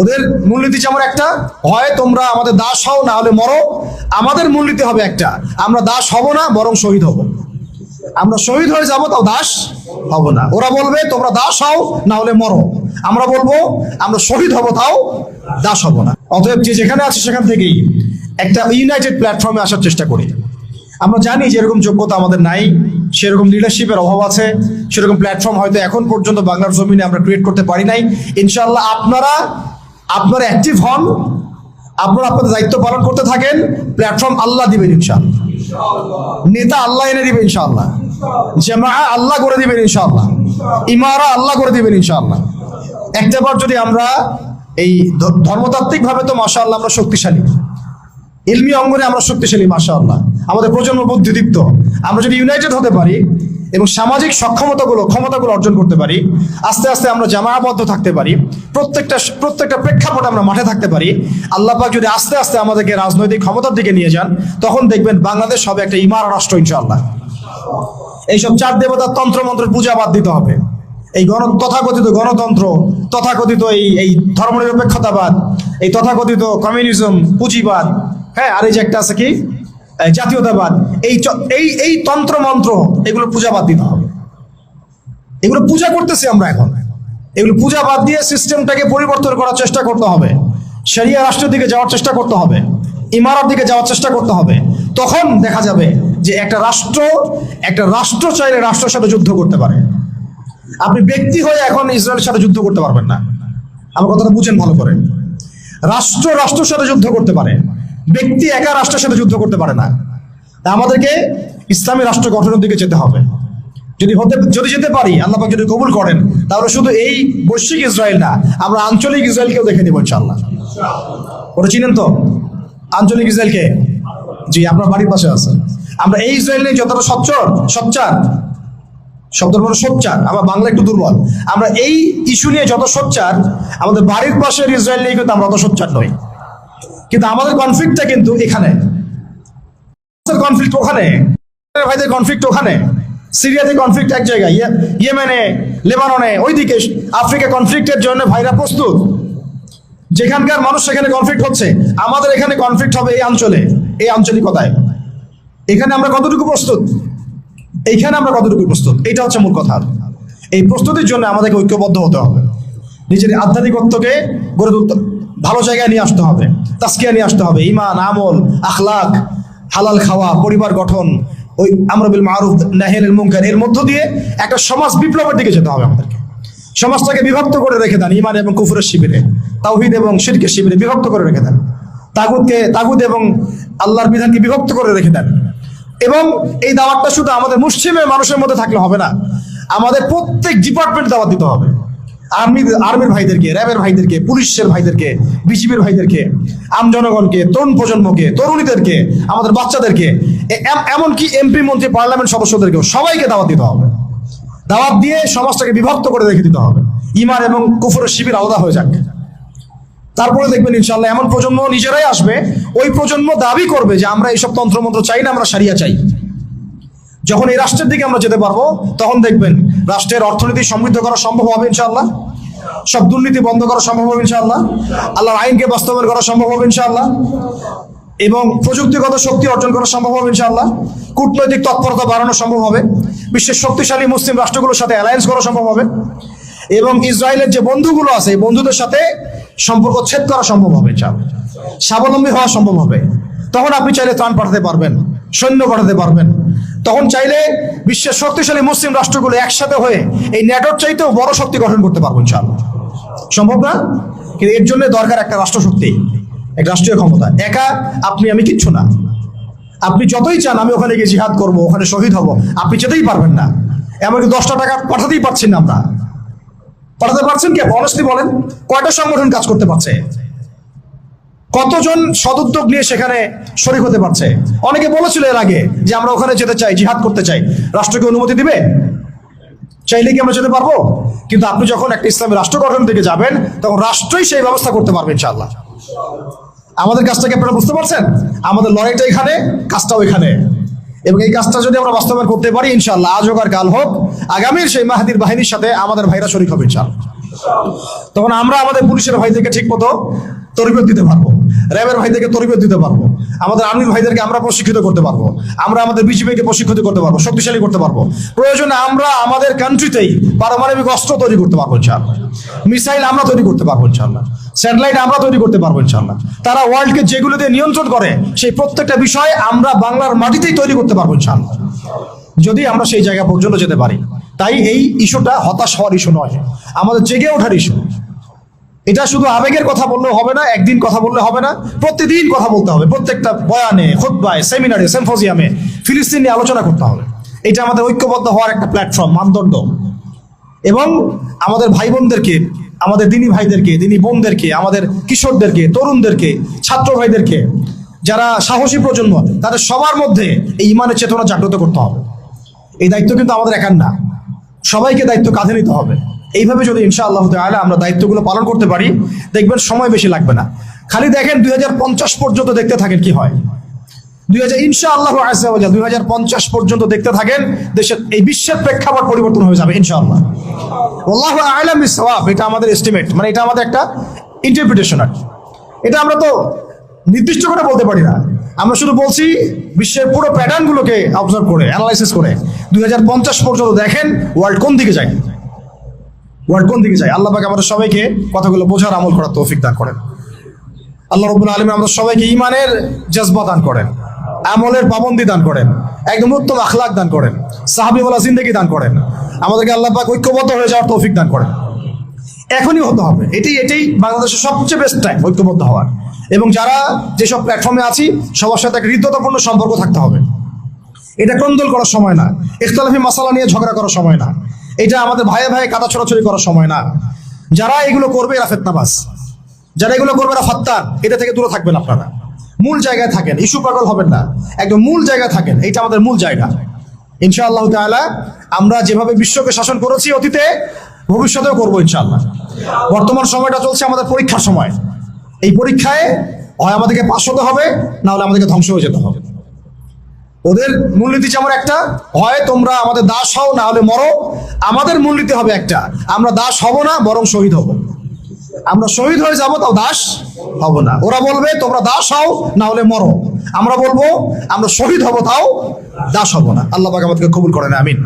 ওদের মূলনীতি যেমন একটা, হয় তোমরা আমাদের দাস হও না হলে মরো। আমাদের মূলনীতি হবে একটা, আমরা দাস হব না, বরং শহীদ হব। আমরা শহীদ হয়ে যাব, তাও দাস হব না। ওরা বলবে, তোমরা দাস হও না হলে মরো। আমরা বলব, আমরা শহীদ হব, তাও দাস হব না। অতএব যে যেখানে আছে সেখান থেকেই একটা ইউনাইটেড প্ল্যাটফর্মে আসার চেষ্টা করি। আমরা জানি যে এরকম যোগ্যতা আমাদের নাই, সেরকম লিডারশিপের অভাব আছে, সেরকম প্ল্যাটফর্ম হয়তো এখন পর্যন্ত বাংলার জমিনে আমরা ক্রিয়েট করতে পারি নাই। ইনশাল্লাহ আপনারা আপনারা অ্যাক্টিভ হন, আপনারা আপনাদের দায়িত্ব পালন করতে থাকেন প্ল্যাটফর্ম আল্লাহ দিবেন ইনশাল্লাহ নেতা আল্লাহ এনে দিবেন ইনশাআল্লাহ। জামা আল্লাহ করে দিবেন ইনশাআল্লাহ। ইমারা আল্লাহ করে দিবেন ইনশাআল্লাহ। একটাবার যদি আমরা এই ধর্মতাত্ত্বিক ভাবে তো মাশাআল্লাহ আমরা শক্তিশালী। ইলমি অঙ্গনে আমরা শক্তিশালী মাশাআল্লাহ। আমাদের প্রজন্ম বুদ্ধিদীপ্ত। আমরা যদি ইউনাইটেড হতে পারি এবং সামাজিক সক্ষমতাগুলো, ক্ষমতাগুলো অর্জন করতে পারি। আস্তে আস্তে আমরা জামায়াবদ্ধ থাকতে পারি। প্রত্যেকটা প্রত্যেকটা প্রেক্ষাপটে আমরা মাঠে থাকতে পারি। আল্লাহ পাক যদি আস্তে আস্তে আমাদেরকে রাজনৈতিক ক্ষমতার দিকে নিয়ে যান, তখন দেখবেন বাংলাদেশ হবে একটা ইমার রাষ্ট্র, ইনশাআল্লাহ। এইসব চার দেবতার তন্ত্রমন্ত্রের পূজা বাদ দিতে হবে। এই গণ, তথাকথিত গণতন্ত্র, তথাকথিত এই এই ধর্মনিরপেক্ষতাবাদ, এই তথাকথিত কমিউনিজম, পুঁজিবাদ। হ্যাঁ আর এই যে একটা আছে কি? জাতীয়তাবাদ, এই এই এই তন্ত্রমন্ত্র, এগুলো পূজা বাদ দিতে হবে। এগুলো পূজা করতেছি আমরা এখন। এগুলো পূজা বাদ দিয়ে সিস্টেমটাকে পরিবর্তন করার চেষ্টা করতে হবে। শরিয়া রাষ্ট্রের দিকে যাওয়ার চেষ্টা করতে হবে। ইমারত দিকে যাওয়ার চেষ্টা করতে হবে। তখন দেখা যাবে যে একটা রাষ্ট্র একটা রাষ্ট্র চাইলে রাষ্ট্রের সাথে যুদ্ধ করতে পারে। আপনি ব্যক্তি হয়ে এখন ইসরায়েলের সাথে যুদ্ধ করতে পারবেন না। আমার কথাটা বুঝেন ভালো করে। রাষ্ট্র রাষ্ট্রের সাথে যুদ্ধ করতে পারে। ব্যক্তি একা রাষ্ট্রের সাথে যুদ্ধ করতে পারে না। তা আমাদেরকে ইসলামী রাষ্ট্র গঠনের দিকে যেতে হবে। যদি হতে, যদি যেতে পারি, আল্লাহ যদি কবুল করেন, তাহলে শুধু এই বৈশ্বিক ইসরায়েল না, আমরা আঞ্চলিক ইসরায়েলকেও দেখে দেবো ইনশাল্লাহ ওটা চিনেন তো? আঞ্চলিক ইসরায়েলকে জি, আপনার বাড়ির পাশে আছে। আমরা এই ইসরায়েল নিয়ে যতটা সচ্চর সচ্চার শব্দের মনে সোচ্চার, আমার বাংলা একটু দুর্বল। আমরা এই ইস্যু নিয়ে যত সোচ্চার, আমাদের বাড়ির পাশের ইসরায়েল নিয়ে কিন্তু আমরা অত সোচ্চার নই। কিন্তু আমাদের কনফ্লিক্টটা কিন্তু এখানে। কনফ্লিক্ট ওখানে। ভাইদের কনফ্লিক্ট ওখানে। সিরিয়াতে কনফ্লিক্ট এক জায়গায়। ইয়ে- ইয়েমেনে, লেবাননে, ওইদিকে আফ্রিকা কনফ্লিক্টের জন্য ভাইরা প্রস্তুত। যেখানকার মানুষ সেখানে কনফ্লিক্ট হচ্ছে। আমাদের এখানে কনফ্লিক্ট হবে এই অঞ্চলে, এই আঞ্চলিকতায়। এখানে আমরা কতটুকু প্রস্তুত? এইখানে আমরা কতটুকু প্রস্তুত? এটা হচ্ছে মূল কথা। এই প্রস্তুতির জন্য আমাদেরকে ঐক্যবদ্ধ হতে হবে। নিজের আধ্যাত্মিকত্বকে গড়ে তুলতে ভালো জায়গায় নিয়ে আসতে হবে তাস্কিয়া নিয়ে আসতে হবে। ইমান আমল, আখলাক, হালাল খাওয়া, পরিবার গঠন, ওই আমরবিল মারুফ নাহের মুনকার, এর মধ্য দিয়ে একটা সমাজ বিপ্লবের দিকে যেতে হবে আমাদেরকে। সমাজটাকে বিভক্ত করে রেখে দেন ইমান এবং কুফুরের শিবিরে, তাওহিদ এবং শিরকের শিবিরে বিভক্ত করে রেখে দেন। তাগুদকে তাগুদ এবং আল্লাহর বিধানকে বিভক্ত করে রেখে দেন। এবং এই দাওয়াতটা শুধু আমাদের মুসলিমের মানুষের মধ্যে থাকলে হবে না, আমাদের প্রত্যেক ডিপার্টমেন্ট দাওয়াত দিতে হবে। আর্মি, আর্মির ভাইদেরকে, র্যাবের ভাইদেরকে, পুলিশের ভাইদেরকে, বিজিবির ভাইদেরকে, আম জনগণকে, তরুণ প্রজন্মকে, তরুণীদেরকে, আমাদের বাচ্চাদেরকে এমনকি এমপি মন্ত্রী, পার্লামেন্ট সদস্যদেরকেও সবাইকে দাওয়াত দিতে হবে। দাওয়াত দিয়ে সমাজটাকে বিভক্ত করে রেখে দিতে হবে। ইমান এবং কুফরের শিবির আলাদা হয়ে যাক। তারপরে দেখবেন ইনশাল্লাহ এমন প্রজন্ম নিজেরাই আসবে। ওই প্রজন্ম দাবি করবে যে আমরা এইসব তন্ত্রমন্ত্র চাই না, আমরা সারিয়া চাই। যখন এই রাষ্ট্রের দিকে আমরা যেতে পারব, তখন দেখবেন রাষ্ট্রের অর্থনীতি সমৃদ্ধ করা সম্ভব হবে ইনশাআল্লাহ। সব দুর্নীতি বন্ধ করা সম্ভব হবে ইনশাআল্লাহ। আল্লাহর আইনকে বাস্তবায়ন করা সম্ভব হবে ইনশাআল্লাহ। এবং প্রযুক্তিগত শক্তি অর্জন করা সম্ভব হবে ইনশাআল্লাহ। কূটনৈতিক তৎপরতা বাড়ানো সম্ভব হবে। বিশ্বের শক্তিশালী মুসলিম রাষ্ট্রগুলোর সাথে অ্যালায়েন্স করা সম্ভব হবে। এবং ইসরায়েলের যে বন্ধুগুলো আছে, এই বন্ধুদের সাথে সম্পর্ক ছেদ করা সম্ভব হবে ইনশাআল্লাহ। স্বাবলম্বী হওয়া সম্ভব হবে। তখন আপনি চাইলে ত্রাণ পাঠাতে পারবেন, সৈন্য পাঠাতে পারবেন। তখন চাইলে বিশ্বের শক্তিশালী মুসলিম রাষ্ট্রগুলো একসাথে হয়ে এই নেটওয়ার্ক চাইতেও বড় শক্তি গঠন করতে পারব ইনশাআল্লাহ। সম্ভব না? কিন্তু এর জন্য দরকার একটা রাষ্ট্রশক্তি, এক রাষ্ট্রীয় ক্ষমতা। একা আপনি, আমি কিচ্ছু না। আপনি যতই চান, আমি ওখানে গিয়ে জিহাদ করব, ওখানে শহীদ হব। আপনি যেতেই পারবেন না। এমনকি দশটা টাকা পাঠাতেই পারছেন না আমরা। পাঠাতে পারছেন কি? অনেস্টলি বলেন, কয়টা সংগঠন কাজ করতে পারছে? কতজন সদুদ্যোগ নিয়ে সেখানে শরিক হতে পারছে? অনেকে বলেছিল এর আগে যে আমরা ওখানে যেতে চাই, জিহাদ করতে চাই। রাষ্ট্রকে অনুমতি দিবে? চাইলে কি আমরা যেতে পারব? কিন্তু আপনি যখন একটা ইসলামী রাষ্ট্র গঠন থেকে যাবেন, তখন রাষ্ট্রই সেই ব্যবস্থা করতে পারবে ইনশাআল্লাহ। আমাদের কাজটাকে আপনারা বুঝতে পারছেন? আমাদের লড়াইটা এখানে, কাজটাও এখানে। এবং এই কাজটা যদি আমরা বাস্তবায়ন করতে পারি ইনশাল্লাহ আজ হোক আর কাল হোক, আগামীর সেই মাহাদির বাহিনীর সাথে আমাদের ভাইরা শরিক হবে ইনশাআল্লাহ। তখন আমরা আমাদের পুলিশের ভাইদেরকে ঠিক মতো তরবিয়ত দিতে পারব। র্যাবের ভাইদেরকে তরবিয়ত দিতে পারব। আমাদের আর্মির ভাইদেরকে আমরা প্রশিক্ষিত করতে পারব। আমরা আমাদের বিজিবিকে প্রশিক্ষিত করতে পারব, শক্তিশালী করতে পারব। প্রয়োজনে আমরা আমাদের কান্ট্রিতেই পারমাণবিক অস্ত্র তৈরি করতে পারব ইনশাআল্লাহ। মিসাইল আমরা তৈরি করতে পারব ইনশাআল্লাহ। স্যাটেলাইট আমরা তৈরি করতে পারব ইনশাআল্লাহ। তারা ওয়ার্ল্ডকে যেগুলো দিয়ে নিয়ন্ত্রণ করে, সেই প্রত্যেকটা বিষয় আমরা বাংলার মাটিতেই তৈরি করতে পারব ইনশাআল্লাহ। যদি আমরা সেই জায়গা পর্যন্ত যেতে পারি, তাই এই ইস্যুটা হতাশ হওয়ার ইস্যু নয়। আমাদের জেগে ওঠার ইস্যু। এটা শুধু আবেগের কথা বললে হবে না, একদিন কথা বললে হবে না, প্রতিদিন কথা বলতে হবে। প্রত্যেকটা বয়ানে, খুতবায়, সেমিনারে সেম্পোজিয়ামে ফিলিস্তিন নিয়ে আলোচনা করতে হবে। এটা আমাদের ঐক্যবদ্ধ হওয়ার একটা প্ল্যাটফর্ম মানদণ্ড। এবং আমাদের ভাই বোনদেরকে আমাদের দিনী ভাইদেরকে, দিনী বোনদেরকে, আমাদের কিশোরদেরকে, তরুণদেরকে, ছাত্র ভাইদেরকে, যারা সাহসী প্রজন্ম, তাদের সবার মধ্যে এই ইমানের চেতনা জাগ্রত করতে হবে। এই দায়িত্ব কিন্তু আমাদের একার না। সবাইকে দায়িত্ব কাঁধে নিতে হবে। এইভাবে যদি ইনশা আল্লাহ তাহলে আমরা দায়িত্বগুলো পালন করতে পারি, দেখবেন সময় বেশি লাগবে না। খালি দেখেন দুই হাজার পঞ্চাশ পর্যন্ত দেখতে থাকেন কি হয়। দুই হাজার ইনশা আল্লাহ দুই হাজার পঞ্চাশ পর্যন্ত দেখতে থাকেন, দেশের এই বিশ্বের প্রেক্ষাপট পরিবর্তন হয়ে যাবে ইনশাআল্লাহ। আল্লাহ আলাম সওয়াব এটা আমাদের এস্টিমেট মানে এটা আমাদের একটা ইন্টারপ্রিটেশন আর এটা আমরা তো নির্দিষ্ট করে বলতে পারি না। আমরা শুধু বলছি বিশ্বের পুরো প্যাটার্নগুলোকে অবজার্ভ করে অ্যানালাইসিস করে। দুই হাজার পঞ্চাশ পর্যন্ত দেখেন ওয়ার্ল্ড কোন দিকে যায়। ওয়ার্ল্ড কোন দিকে যায়? আল্লাহ পাক আমাদের সবাইকে কথাগুলো বোঝার আমল করার তৌফিক দান করেন। আল্লাহ রবুল আলম আমাদের সবাইকে ইমানের জজবা দান করেন, আমলের পাবন্দি দান করেন, একদম উত্তম আখলাক দান করেন সাহাবি বলা জিন্দগি দান করেন। আমাদেরকে আল্লাহ পাক ঐক্যবদ্ধ হয়ে যাওয়ার তৌফিক দান করেন। এখনই হতে হবে। এটাই এটাই বাংলাদেশের সবচেয়ে বেস্ট টাইম ঐক্যবদ্ধ হওয়ার। এবং যারা যেসব প্ল্যাটফর্মে আছি, সবার সাথে একটা হৃদ্যতাপূর্ণ সম্পর্ক থাকতে হবে। এটা ক্রন্দল করার সময় না। ইখতলাফি মশালা নিয়ে ঝগড়া করার সময় না। এটা আমাদের ভাইয়ে ভাইয়ে কাদা ছড়াছড়ি করার সময় না। যারা এগুলো করবে এরা ফেতনাবাস যারা এগুলো করবে এরা ফাত্তার। এটা থেকে দূরে থাকবেন আপনারা। মূল জায়গায় থাকেন। ইস্যু পাগল হবেন না। একদম মূল জায়গায় থাকেন। এটা আমাদের মূল জায়গা। ইনশাআল্লাহ তাআলা আমরা যেভাবে বিশ্বকে শাসন করেছি অতীতে, ভবিষ্যতেও করব ইনশাআল্লাহ। বর্তমান সময়টা চলছে আমাদের পরীক্ষার সময়। এই পরীক্ষায় হয় আমাদেরকে পাশ হতে হবে, না হলে আমাদেরকে ধ্বংস হয়ে যেতে হবে। ওদের মূলনীতি যেমন একটা, হয় তোমরা আমাদের দাস হও, না হলে মরো। আমাদের মূলনীতি হবে একটা, আমরা দাস হব না, বরং শহীদ হব। আমরা শহীদ হয়ে যাব, তাও দাস হব না। ওরা বলবে, তোমরা দাস হও, না হলে মরো। আমরা বলব, আমরা শহীদ হব, তাও দাস হব না। আল্লাহ পাক আমাদেরকে কবুল করেন, আমিন।